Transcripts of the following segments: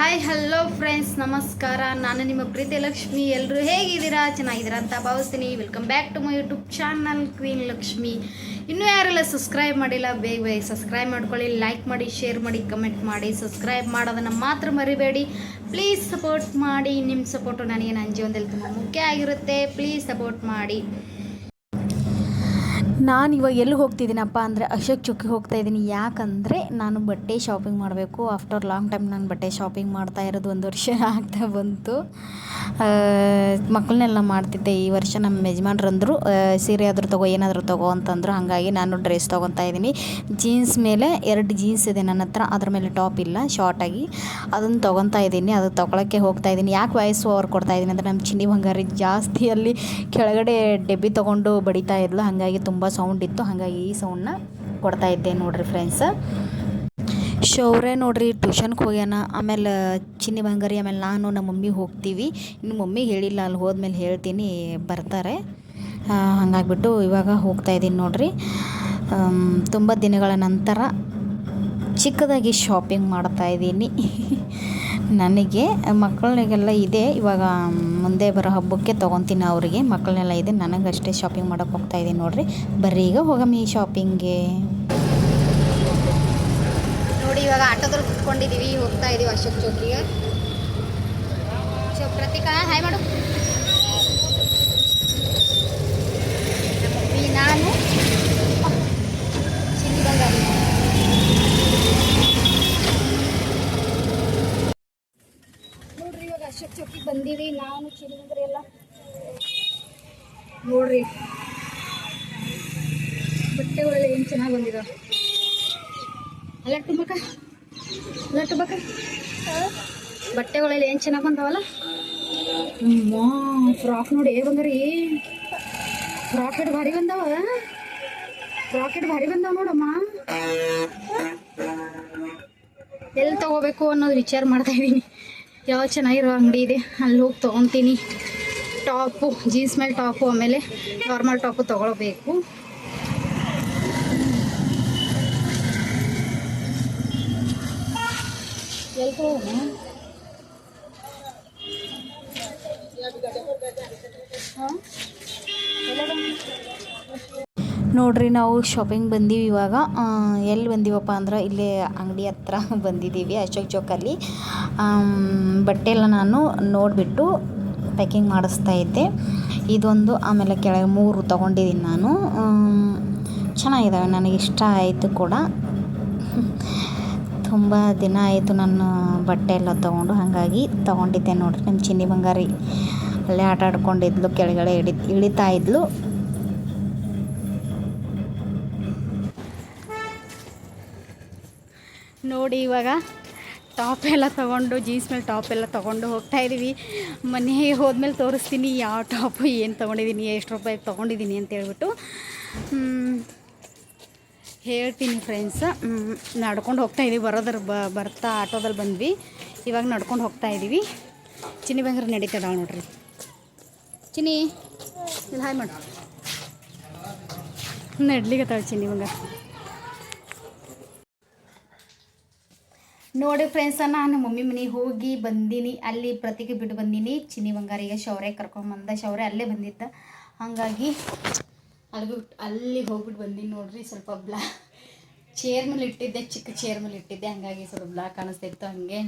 Hi hello friends ನಮಸ್ಕಾರ. ನಾನು ನಿಮ್ಮ ಪ್ರೀತಿ ಲಕ್ಷ್ಮಿ. ಎಲ್ಲರೂ ಹೇಗಿದ್ದೀರಾ? ಚೆನ್ನಾಗಿದ್ದೀರಾ ಅಂತ ಭಾವಿಸ್ತೀನಿ. Welcome back to my YouTube channel queen Lakshmi ಇನ್ನೂ ಯಾರೆಲ್ಲ ಸಬ್ಸ್ಕ್ರೈಬ್ ಮಾಡಿಲ್ಲ, ಬೇಗ ಬೇಗ ಸಬ್ಸ್ಕ್ರೈಬ್ ಮಾಡ್ಕೊಳ್ಳಿ. ಲೈಕ್ ಮಾಡಿ ಶೇರ್ ಮಾಡಿ ಕಮೆಂಟ್ ಮಾಡಿ. ಸಬ್ಸ್ಕ್ರೈಬ್ ಮಾಡೋದನ್ನು ಮಾತ್ರ ಮರಿಬೇಡಿ. ಪ್ಲೀಸ್ ಸಪೋರ್ಟ್ ಮಾಡಿ. ನಿಮ್ಮ ಸಪೋರ್ಟು ನನಗೆ ನನ್ನ ಜೀವನದಲ್ಲಿ ತುಂಬ ಮುಖ್ಯ ಆಗಿರುತ್ತೆ. ಪ್ಲೀಸ್ ಸಪೋರ್ಟ್ ಮಾಡಿ. ನಾನು ಇವಾಗ ಎಲ್ಲಿ ಹೋಗ್ತಿದ್ದೀನಪ್ಪ ಅಂದರೆ ಅಶೋಕ್ ಚೌಕಿಗೆ ಹೋಗ್ತಾ ಇದ್ದೀನಿ. ಯಾಕಂದರೆ ನಾನು ಬಟ್ಟೆ ಶಾಪಿಂಗ್ ಮಾಡಬೇಕು. ಆಫ್ಟರ್ ಲಾಂಗ್ ಟೈಮ್ ನಾನು ಬಟ್ಟೆ ಶಾಪಿಂಗ್ ಮಾಡ್ತಾ ಇರೋದು ಒಂದು ವರ್ಷ ಆಗ್ತಾ ಬಂತು. ಮಕ್ಕಳನ್ನೆಲ್ಲ ಮಾಡ್ತಿದ್ದೆ ಈ ವರ್ಷ ನಮ್ಮ ಯಜಮಾನ್ರಂದರು. ಸೀರೆ ಆದರೂ ತಗೋ, ಏನಾದರೂ ತಗೋ ಅಂತಂದರು. ಹಾಗಾಗಿ ನಾನು ಡ್ರೆಸ್ ತೊಗೊತಾ ಇದ್ದೀನಿ. ಜೀನ್ಸ್ ಮೇಲೆ ಎರಡು ಜೀನ್ಸ್ ಇದೆ ನನ್ನ ಹತ್ರ. ಅದ್ರ ಮೇಲೆ ಟಾಪ್ ಇಲ್ಲ ಶಾರ್ಟಾಗಿ ಅದನ್ನು ತೊಗೊತಾ ಇದ್ದೀನಿ. ಅದು ತೊಗೊಳಕ್ಕೆ ಹೋಗ್ತಾ ಇದ್ದೀನಿ. ಯಾಕೆ ವಯಸ್ಸು ಓವರ್ ಕೊಡ್ತಾ ಇದ್ದೀನಿ ಅಂದರೆ ನಮ್ಮ ಚಿನ್ನಿ ಬಂಗಾರಿ ಜಾಸ್ತಿ ಅಲ್ಲಿ ಕೆಳಗಡೆ ಡೆಬ್ಬಿ ತೊಗೊಂಡು ಬಡಿತಾ ಇದ್ಲು. ಹಾಗಾಗಿ ತುಂಬ ಸೌಂಡ್ ಇತ್ತು, ಹಾಗಾಗಿ ಈ ಸೌಂಡ್ನ ಕೊಡ್ತಾ ಇದ್ದೆ ನೋಡ್ರಿ ಫ್ರೆಂಡ್ಸ್ ಶೌರ್ಯ ನೋಡ್ರಿ ಟ್ಯೂಷನ್ಗೆ ಹೋಗ್ಯಾನ, ಆಮೇಲೆ ಚಿನ್ನಿ ಬಂಗಾರಿ, ಆಮೇಲೆ ನಾನು ನಮ್ಮ ಮಮ್ಮಿ ಹೋಗ್ತೀವಿ. ಇನ್ನು ಮಮ್ಮಿ ಹೇಳಿಲ್ಲ, ಅಲ್ಲಿ ಹೋದ್ಮೇಲೆ ಹೇಳ್ತೀನಿ, ಬರ್ತಾರೆ. ಹಂಗಾಗ್ಬಿಟ್ಟು ಇವಾಗ ಹೋಗ್ತಾ ಇದ್ದೀನಿ ನೋಡ್ರಿ. ತುಂಬ ದಿನಗಳ ನಂತರ ಚಿಕ್ಕದಾಗಿ ಶಾಪಿಂಗ್ ಮಾಡ್ತಾ ಇದ್ದೀನಿ. ನನಗೆ, ಮಕ್ಕಳಿಗೆಲ್ಲ ಇದೆ. ಇವಾಗ ಮುಂದೆ ಬರೋ ಹಬ್ಬಕ್ಕೆ ತೊಗೊತೀನಿ ಅವರಿಗೆ. ಮಕ್ಕಳನ್ನೆಲ್ಲ ಇದೆ. ನನಗಷ್ಟೇ ಶಾಪಿಂಗ್ ಮಾಡೋಕೆ ಹೋಗ್ತಾ ಇದ್ದೀನಿ ನೋಡಿರಿ. ಬರ್ರಿ ಈಗ ಹೋಗಮ್ಮಿ ಶಾಪಿಂಗ್ಗೆ ನೋಡಿ, ಇವಾಗ ಆಟೋದಲ್ಲಿ ಕುತ್ಕೊಂಡಿದ್ದೀವಿ ಹೋಗ್ತಾ ಇದ್ದೀವಿ ಅಶೋಕ್ ಚೌಕಿಗೆ ಸೊ ಪ್ರತೀಕಾ ಹಾಯ್ ಮಾಡು. ನಾನು ಚಿನ್ನಿ ಬಂಗಾರಿ ನೋಡ್ರಿ ಇವಾಗ ಅಶೋಕ್ ಚೌಕಿಗೆ ಬಂದೀವಿ ನಾನು ಚಿನ್ನಿ ಬಂಗಾರಿ ಎಲ್ಲ ನೋಡ್ರಿ ಬಟ್ಟೆಗಳೆಲ್ಲ ಏನು ಚೆನ್ನಾಗಿ ಬಂದಿದಾವೆ ಅಲ್ಲ ಟುಂಬಕ ಬಟ್ಟೆಗಳೆಲ್ಲ ಏನು ಚೆನ್ನಾಗಿ ಬಂದವಲ್ಲ? ಫ್ರಾಕ್ ನೋಡಿ ಬಂದ್ರಿ? ಫ್ರಾಕೆಟ್ ಭಾರಿ ಬಂದವ ಫ್ರಾಕೆಟ್ ಭಾರಿ ಬಂದವ ನೋಡಮ್ಮ. ಎಲ್ಲಿ ತಗೋಬೇಕು ಅನ್ನೋದು ವಿಚಾರ ಮಾಡ್ತಾ ಇದ್ದೀನಿ ಯಾವ ಚೆನ್ನಾಗಿರೋ ಅಂಗಡಿ ಇದೆ ಅಲ್ಲಿ ಹೋಗಿ ತೊಗೊತೀನಿ. ಟಾಪು ಜೀನ್ಸ್ ಮೇಲೆ ಟಾಪು ಆಮೇಲೆ ನಾರ್ಮಲ್ ಟಾಪು ತೊಗೊಳ್ಬೇಕು ಎಲ್ಲಿ ತಗೋಣ ಹಾಂ ನೋಡ್ರಿ, ನಾವು ಶಾಪಿಂಗ್ ಬಂದೀವಿ ಇವಾಗ. ಎಲ್ಲಿ ಬಂದೀವಪ್ಪ ಅಂದ್ರೆ ಇಲ್ಲೇ ಅಂಗಡಿ ಹತ್ರ ಬಂದಿದ್ದೀವಿ, ಅಶೋಕ್ ಚೌಕಲ್ಲಿ. ಬಟ್ಟೆ ಎಲ್ಲ ನಾನು ನೋಡಿಬಿಟ್ಟು ಪ್ಯಾಕಿಂಗ್ ಮಾಡಿಸ್ತಾ ಇದ್ದೆ. ಇದೊಂದು, ಆಮೇಲೆ ಕೆಳಗೆ ಮೂರು ತೊಗೊಂಡಿದ್ದೀನಿ ನಾನು. ಚೆನ್ನಾಗಿದ್ದಾವೆ, ನನಗೆ ಇಷ್ಟ ಆಯಿತು ಕೂಡ. ತುಂಬ ದಿನ ಆಯಿತು ನಾನು ಬಟ್ಟೆ ಎಲ್ಲ ತೊಗೊಂಡು, ಹಾಗಾಗಿ ತೊಗೊಂಡಿದ್ದೆ ನೋಡ್ರಿ ನಮ್ಮ ಚಿನ್ನಿ ಬಂಗಾರಿ. ಅಲ್ಲೇ ಆಟ ಆಡ್ಕೊಂಡಿದ್ಲು, ಕೆಳಗಡೆ ಇಳಿ, ಇಳಿತಾ ಇದ್ಲು. ನೋಡಿ ಇವಾಗ ಟಾಪ್ ಎಲ್ಲ ತೊಗೊಂಡು, ಜೀನ್ಸ್ ಮೇಲೆ ಟಾಪ್ ಎಲ್ಲ ತೊಗೊಂಡು ಹೋಗ್ತಾ ಇದ್ದೀವಿ ಮನೆಗೆ ಹೋದ್ಮೇಲೆ ತೋರಿಸ್ತೀನಿ, ಯಾವ ಟಾಪು ಏನು ತೊಗೊಂಡಿದ್ದೀನಿ, ಎಷ್ಟು ರೂಪಾಯಿ ತೊಗೊಂಡಿದ್ದೀನಿ ಅಂತ ಹೇಳ್ಬಿಟ್ಟು. ಹೇಳ್ತೀನಿ ಫ್ರೆಂಡ್ಸ್ ನಡ್ಕೊಂಡು ಹೋಗ್ತಾ ಇದೀವಿ. ಬರೋದ್ರ ಬ, ಬರ್ತಾ ಆಟೋದಲ್ಲಿ ಬಂದ್ವಿ. ಇವಾಗ ನಡ್ಕೊಂಡು ಹೋಗ್ತಾ ಇದ್ದೀವಿ ಚಿನ್ನಿ ಬಂಗಾರ ನಡೀತದ ನೋಡ್ರಿ. ಚಿನ್ನಿ ಇಲ್ಲಿ ಹಾಯ್ ಮಾಡು. ನಡ್ಲಿಕ್ಕೆ ಚಿನ್ನಿ ಬಂಗಾರ. ನೋಡಿ ಫ್ರೆಂಡ್ಸ ನಾನು ಮಮ್ಮಿ ಮನೆಗೆ ಹೋಗಿ ಬಂದೀನಿ. ಅಲ್ಲಿ ಪ್ರತಿಗೆ ಬಿಟ್ಟು ಬಂದೀನಿ. ಚಿನ್ನಿ ಬಂಗಾರಿಗೆ ಶೌರ್ಯ ಕರ್ಕೊಂಬಂದ ಶೌರ್ಯ ಅಲ್ಲೇ ಬಂದಿದ್ದ. ಹಾಗಾಗಿ ಅಲ್ಲಿ ಅಲ್ಲಿಗೆ ಹೋಗ್ಬಿಟ್ಟು ಬಂದೀನಿ ನೋಡ್ರಿ, ಸ್ವಲ್ಪ ಬ್ಲಾ ಚೇರ್ ಮೇಲೆ ಇಟ್ಟಿದ್ದೆ, ಚಿಕ್ಕ ಚೇರ್ ಮೇಲೆ ಇಟ್ಟಿದ್ದೆ. ಹಾಗಾಗಿ ಸ್ವಲ್ಪ ಬ್ಲಾಕ್ ಕಾಣಿಸ್ತಿತ್ತು ಹಾಗೆ.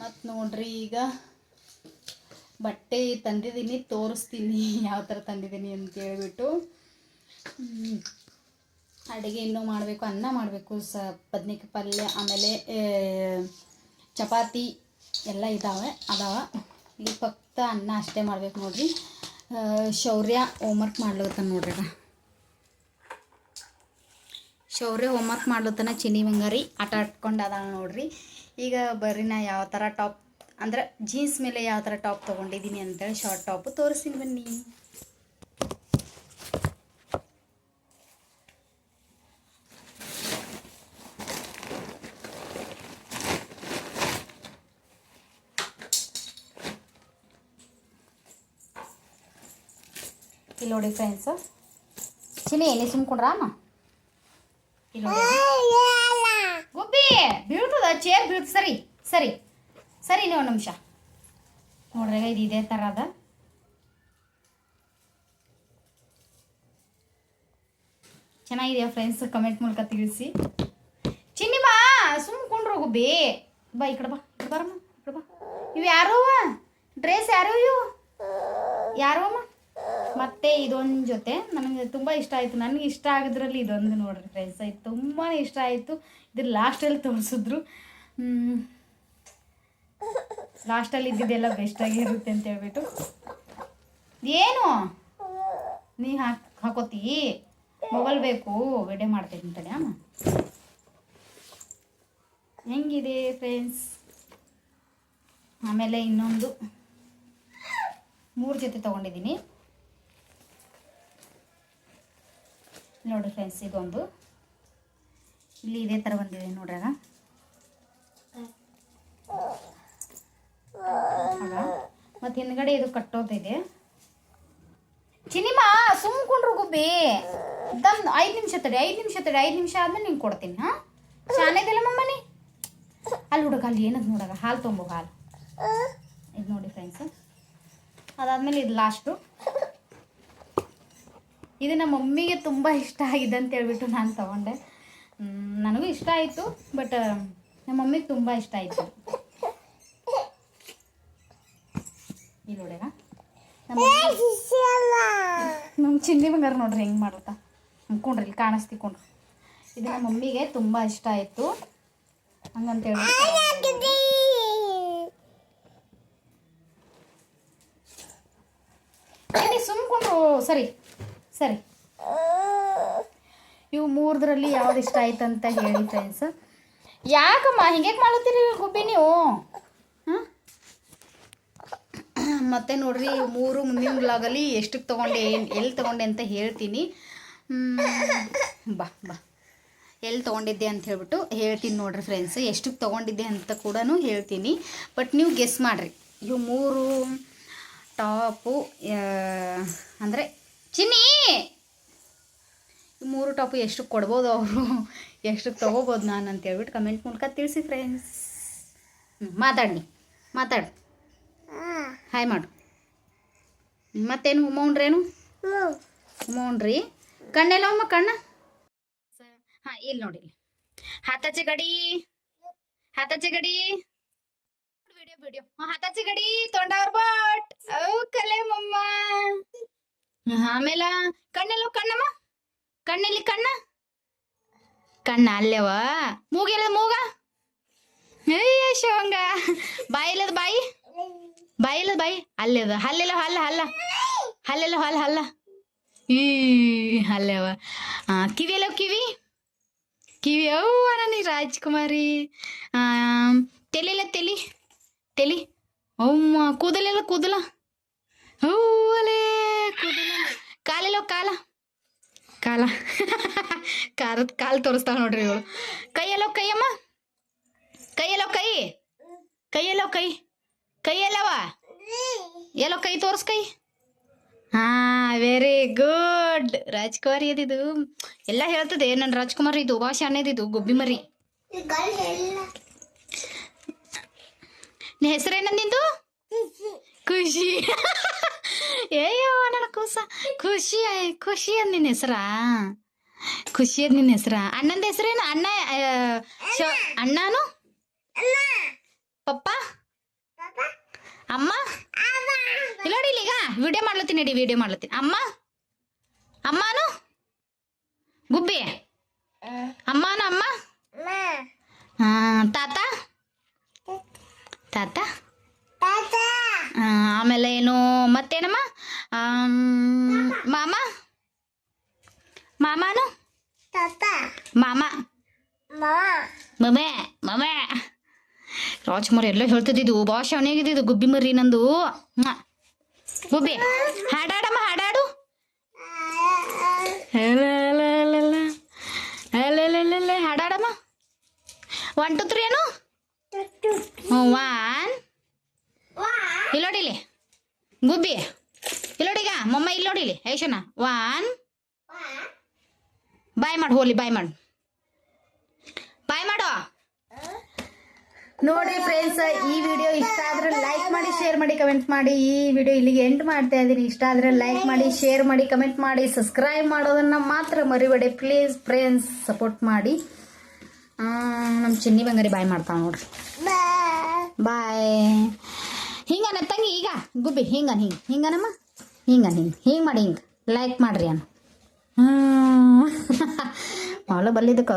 ಮತ್ತು ನೋಡ್ರಿ ಈಗ ಬಟ್ಟೆ ತಂದಿದ್ದೀನಿ ತೋರಿಸ್ತೀನಿ ಯಾವ ಥರ ತಂದಿದ್ದೀನಿ ಅಂತ ಹೇಳ್ಬಿಟ್ಟು. ಅಡುಗೆ ಇನ್ನೂ ಮಾಡಬೇಕು, ಅನ್ನ ಮಾಡಬೇಕು, ಸ ಬದ್ನಿಕಾಯಿ ಪಲ್ಯ, ಆಮೇಲೆ ಚಪಾತಿ ಎಲ್ಲ ಇದ್ದಾವೆ ಅದಾವ. ಈಗ ಫಕ್ತ ಅನ್ನ ಅಷ್ಟೇ ಮಾಡ್ಬೇಕು ನೋಡ್ರಿ. ಶೌರ್ಯ ಹೋಮ್ವರ್ಕ್ ಮಾಡ್ಲತ್ತಾನ ನೋಡ್ರಿ. ಶೌರ್ಯ ಹೋಮ್ವರ್ಕ್ ಮಾಡ್ಲತ್ತಾನ ಚಿನ್ನಿ ಬಂಗಾರಿ, ಆಟ ಆಡ್ಕೊಂಡು ಅದ ನೋಡ್ರಿ ಈಗ ಬರ್ರಿ ನಾ ಯಾವ ಥರ ಟಾಪ್ ಅಂದ್ರೆ ಜೀನ್ಸ್ ಮೇಲೆ ಯಾವ ಥರ ಟಾಪ್ ತೊಗೊಂಡಿದ್ದೀನಿ ಅಂತೇಳಿ ಶಾರ್ಟ್ ಟಾಪು ತೋರಿಸ್ತೀನಿ ಬನ್ನಿ ನೋಡಿ ಫ್ರೆಂಡ್ಸ್ ಚಿನ್ನಿ, ಎಲ್ಲಿ ಸುಮ್ಕೊಂಡ್ರ ಅಮ್ಮ? ಇಲ್ಲಿ ನೋಡಿ. ಗುಬ್ಬಿ, ಬೀಳ್ತದ? ಚೇರ್ ಬೀಳ್ತ ಸರಿ ಸರಿ. ಸರಿ ನೀವು ಒಂದು ನಿಮಿಷ. ನೋಡ್ರಿ ಇದು ಇದೇ ಥರ ಅದ. ಚೆನ್ನಾಗಿದೆಯಾ ಫ್ರೆಂಡ್ಸ್ ಕಮೆಂಟ್ ಮೂಲಕ ತಿಳಿಸಿ. ಚಿನ್ನಿ ಬಾ ಸುಮ್ಕೊಂಡ್ರು ಗುಬ್ಬಿ. ಬಾ, ಈ ಕಡೆ ಬಾ, ಈ ಬಾರಮ್ಮ ಬಾ ಇವು ಯಾರು ಡ್ರೆಸ್ ಯಾರು ಇವು? ಯಾರೋ ಅಮ್ಮ? ಮತ್ತೆ ಇದೊಂದು ಜೊತೆ ನನಗೆ ತುಂಬ ಇಷ್ಟ ಆಯಿತು. ನನಗೆ ಇಷ್ಟ ಆಗಿದ್ರಲ್ಲಿ ಇದೊಂದು ನೋಡ್ರಿ ಫ್ರೆಂಡ್ಸ್ ಇದು ತುಂಬಾ ಇಷ್ಟ ಆಯಿತು. ಇದ್ರ ಲಾಸ್ಟಲ್ಲಿ ತೋರಿಸಿದ್ರು. ಲಾಸ್ಟಲ್ಲಿ ಇದ್ದಿದ್ದೆಲ್ಲ ಬೆಸ್ಟಾಗಿ ಇರುತ್ತೆ ಅಂತ ಹೇಳ್ಬಿಟ್ಟು. ಏನು? ನೀ ಹಾಕ್, ಹಾಕೋತಿ? ಮೊಬೈಲ್ ಬೇಕು. ವೆಡೆ ಮಾಡ್ತೀನಿ ತಡೆ ಅಮ್ಮ ಹೆಂಗಿದೆ ಫ್ರೆಂಡ್ಸ್ ಆಮೇಲೆ ಇನ್ನೊಂದು. ಮೂರು ಜೊತೆ ತೊಗೊಂಡಿದ್ದೀನಿ. ನೋಡಿರಿ ಫ್ರೆಂಡ್ಸ್ ಇದೊಂದು. ಇಲ್ಲಿ ಇದೇ ಥರ ಬಂದಿದೆ ನೋಡ್ರಾಗ ಮತ್ತು ಹಿಂದ್ಗಡೆ ಇದು ಕಟ್ಟೋದಿದೆ. ಚಿನಿಮಾ, ಸುಮ್ಕೊಂಡ್ರು ಗುಬ್ಬಿ. ದಮ್, ಐದು ನಿಮಿಷ ತಡಿ, ಐದು ನಿಮಿಷ ತಡಿ, ಐದು ನಿಮಿಷ ಆದ್ಮೇಲೆ ನಿಂಗೆ ಕೊಡ್ತೀನಿ, ಹಾಂ? ಶಾನೆದಿಲ್ಲ ಮಮ್ಮನಿ? ಅಲ್ಲಿ ಹುಡುಗ ಅಲ್ಲಿ ಏನದು ನೋಡಾಗ? ಹಾಲು ತೊಂಬೋ, ಹಾಲು. ಇದು ನೋಡಿ ಫ್ರೆಂಡ್ಸ್ ಅದಾದಮೇಲೆ ಇದು ಲಾಸ್ಟು ಇದು ನಮ್ಮ ಮಮ್ಮಿಗೆ ತುಂಬ ಇಷ್ಟ ಆಗಿದೆ ಅಂತ ಹೇಳ್ಬಿಟ್ಟು ನಾನು ತಗೊಂಡೆ. ನನಗೂ ಇಷ್ಟ ಆಯಿತು ಬಟ್ ನಮ್ಮ ಮಮ್ಮಿಗೆ ತುಂಬ ಇಷ್ಟ ಆಯಿತು. ಇಲ್ಲಿ ನಮ್ಮ ಚಿನ್ನಿ ಬಂಗಾರ ನೋಡ್ರಿ ಹೆಂಗೆ ಮಾಡುತ್ತಾ ಅಂದ್ಕೊಂಡ್ರಿ ಇಲ್ಲಿ ಕಾಣಿಸ್ತಿಕೊಂಡ್ರಿ ಇದು ನಮ್ಮ ಮಮ್ಮಿಗೆ ತುಂಬ ಇಷ್ಟ ಆಯಿತು. ಹಂಗಂತೇಳಿ ಸುಮ್ಕೊಂಡ್ರು ಸರಿ. ಸರಿ. ಇವು ಮೂರದ್ರಲ್ಲಿ ಯಾವ್ದು ಇಷ್ಟ ಆಯ್ತು ಅಂತ ಹೇಳಿ ಫ್ರೆಂಡ್ಸ್ ಯಾಕಮ್ಮ ಹಿಂಗೆ ಮಾಡ್ಲತ್ತೀರಿ ಗುಬ್ಬಿ ನೀವು? ಮತ್ತೆ ನೋಡ್ರಿ ಮೂರು ಮುಂದಿನ ಬ್ಲಾಗಲ್ಲಿ ಎಷ್ಟಕ್ಕೆ ತಗೊಂಡೆ, ಏನು ಎಲ್ಲಿ ತೊಗೊಂಡೆ ಅಂತ ಹೇಳ್ತೀನಿ. ಬಾ ಬಾ. ಎಲ್ಲಿ ತೊಗೊಂಡಿದ್ದೆ ಅಂತ ಹೇಳ್ಬಿಟ್ಟು ಹೇಳ್ತೀನಿ ನೋಡ್ರಿ ಫ್ರೆಂಡ್ಸ್ ಎಷ್ಟಕ್ಕೆ ತೊಗೊಂಡಿದ್ದೆ ಅಂತ ಕೂಡ ಹೇಳ್ತೀನಿ. ಬಟ್ ನೀವು ಗೆಸ್ ಮಾಡಿರಿ. ಇವು ಮೂರು ಟಾಪು ಅಂದರೆ ಚಿನ್ನಿ! ಈ ಮೂರು ಟಾಪು ಎಷ್ಟಕ್ಕೆ ಕೊಡ್ಬೋದು ಅವರು? ಎಷ್ಟಕ್ಕೆ ತೊಗೋಬೋದು ನಾನು ಅಂತ ಹೇಳ್ಬಿಟ್ಟು ಕಮೆಂಟ್ ಮೂಲಕ ತಿಳಿಸಿ ಫ್ರೆಂಡ್ಸ್ ಮಾತಾಡಿ ಮಾತಾಡು. ಹಾಯ್ ಮಾಡು. ಮತ್ತೇನು ಉಮೌಂಡ್ರೇನು ಉಮೌಂಡ್ರಿ ಕಣ್ಣೆಲ್ಲವಮ್ಮ ಕಣ್ಣ? ಹಾಂ ಇಲ್ಲಿ ನೋಡಿ ಹಾತಾಚೆ ಗಡಿ. ಹಾತಾಚೆ ಗಡಿ. ವಿಡಿಯೋ ವಿಡಿಯೋ ಹಾತಾಚೆ ಗಡಿ ತೊಂಡವ್ರ ಬಟ್ ಅವು ಕಲೆ ಮಮ್ಮ. ಆಮೇಲೆ ಕಣ್ಣೆಲ್ಲ ಕಣ್ಣಮ್ಮ? ಕಣ್ಣೆಲ್ಲಿ ಕಣ್ಣ? ಕಣ್ಣ ಅಲ್ಲೇವ? ಮೂಗೆಲ್ಲ ಮೂಗ? ಅಯ್ಯ ಶಿವಂಗ. ಬಾಯಿಲ್ಲದ ಬಾಯಿ? ಬಾಯಿಲ್ಲದ ಬಾಯಿ? ಅಲ್ಲೇದ. ಹಲ್ಲೆಲ್ಲ ಹಲ್ಲ ಹಲ್ಲ. ಹಲ್ಲೆಲ್ಲ ಹಲ್ಲ ಹಲ್ಲ. ಈ ಅಲ್ಲೇವ ಹಾಂ ಕಿವಿ ಎಲ್ಲ ಕಿವಿ? ಕಿವಿ ಅವ್ವ ನನಗೆ ರಾಜ್ಕುಮಾರಿ. ತೆಲಿಲ್ಲ ತೆಲಿ ತೆಲಿ? ಅಮ್ಮ ಕೂದಲೆಲ್ಲ ಕೂದಲ? ಹೂವಲೇ ಕಾಲೆಲ್ಲ ಕಾಲ. ಕಾಲ. ಕಾರದ ಕಾಲು ತೋರಿಸ್ತಾವ ನೋಡ್ರಿ ಇವಳು. ಕೈಯಲ್ಲೋ ಕೈಯಮ್ಮ ಕೈಯಲ್ಲೋ ಕೈ. ಕೈಯಲ್ಲೋ ಕೈ. ಕೈಯಲ್ಲವ? ಎಲ್ಲೋ ಕೈ ತೋರ್ಸ್ ಕೈ. ಹಾ ವೆರಿ ಗುಡ್ ರಾಜ್ಕುಮಾರಿ ಅದಿದು. ಎಲ್ಲ ಹೇಳ್ತದೆ ನನ್ನ ರಾಜ್ಕುಮಾರ್ ಇದು ಭಾಷೆ ಅನ್ನೋದಿದು ಗುಬ್ಬಿ ಮರಿ. ಹೆಸರೇನ ನಿಂದು? ಖುಷಿ. ಏಯೋ ನನ್ನ ಕೂಸ. ಖುಷಿ ಆಯ್- ಖುಷಿ ಅಂದ್ ನಿನ್ನ ಹೆಸರಾ? ಖುಷಿ ಅದ್ ನಿನ್ನ ಹೆಸರ? ಅಣ್ಣಂದ ಹೆಸರೇನು? ಅಣ್ಣ ಆ, ಶ- ಅಣ್ಣನು? ಪಪ್ಪ? ಅಮ್ಮ? ಇಲ್ಲ ನೋಡಿ ಇಲ್ಲಿ ಈಗ ವಿಡಿಯೋ ಮಾಡ್ಲತ್ತೀನಿ ನಡಿ ವಿಡಿಯೋ ಮಾಡ್ಲತ್ತೀನಿ. ಅಮ್ಮ? ಅಮ್ಮನು? ಗುಬ್ಬಿ? ಅಮ್ಮನು ಅಮ್ಮ? ಹಾ ತಾತ? ತಾತ? ಆ, ಆಮೇಲೆ ಏನು ಮತ್ತೇನಮ್ಮ? ಮಾಮ? ಮಾಮಾನು? ಮಾಮ. ಮಮೆ ಮಮೆ. ರಾಜ್ಕುಮಾರ್ ಎಲ್ಲ ಹೇಳ್ತಿದ್ದಿದ್ದು ಭಾಷೆ ಅವನಿಗಿದ್ದು ಗುಬ್ಬಿ ಮರಿ ನಂದು. ಗುಬ್ಬಿ ಹಾಡಾಡಮ್ಮ ಹಾಡಾಡು. ಹಾಡಾಡಮ್ಮ. ಒನ್ ಟು ತ್ರೀ ಏನು? ಒನ್ ಇಲ್ಲೋಡಿಲಿ ಗುಬ್ಬಿ. ಇಲ್ಲೋಡಿಗ ಮೊಮ್ಮ ಇಲ್ಲೋಡಿಲಿ ಐಶನ ಒನ್ ಬಾಯ್ ಮಾಡು ಹೋಲಿ ಬಾಯ್ ಮಾಡು. ಬಾಯ್ ಮಾಡು. ನೋಡಿ ಫ್ರೆಂಡ್ಸ್ ಈ ವಿಡಿಯೋ ಇಷ್ಟ ಆದ್ರೆ ಲೈಕ್ ಮಾಡಿ ಶೇರ್ ಮಾಡಿ ಕಮೆಂಟ್ ಮಾಡಿ. ಈ ವಿಡಿಯೋ ಇಲ್ಲಿಗೆ ಎಂಡ್ ಮಾಡ್ತಾ ಇದ್ದೀನಿ ಇಷ್ಟ ಆದ್ರೆ ಲೈಕ್ ಮಾಡಿ ಶೇರ್ ಮಾಡಿ ಕಮೆಂಟ್ ಮಾಡಿ. ಸಬ್ಸ್ಕ್ರೈಬ್ ಮಾಡೋದನ್ನ ಮಾತ್ರ ಮರಿಬೇಡಿ. ಪ್ಲೀಸ್ ಫ್ರೆಂಡ್ಸ್ ಸಪೋರ್ಟ್ ಮಾಡಿ. ನಮ್ಮ ಚಿನ್ನಿ ಬಂಗಾರಿ ಬಾಯ್ ಮಾಡ್ತಾವ ನೋಡ್ರಿ. ಬಾಯ್ ಹಿಂಗನ ತಂಗಿ ಈಗ. ಗುಬ್ಬಿ ಹಿಂಗ ಹಿಂಗ. ಹಿಂಗನಮ್ಮ? ಹಿಂಗ ಹಿಂಗ. ಹಿಂಗೆ ಮಾಡಿ, ಹಿಂಗೆ. ಲೈಕ್ ಮಾಡ್ರಿ ಅನ್ನ ಹ್ಞೂ ಭಾಳ ಬಲ್ಲಿದಕ್ಕೆ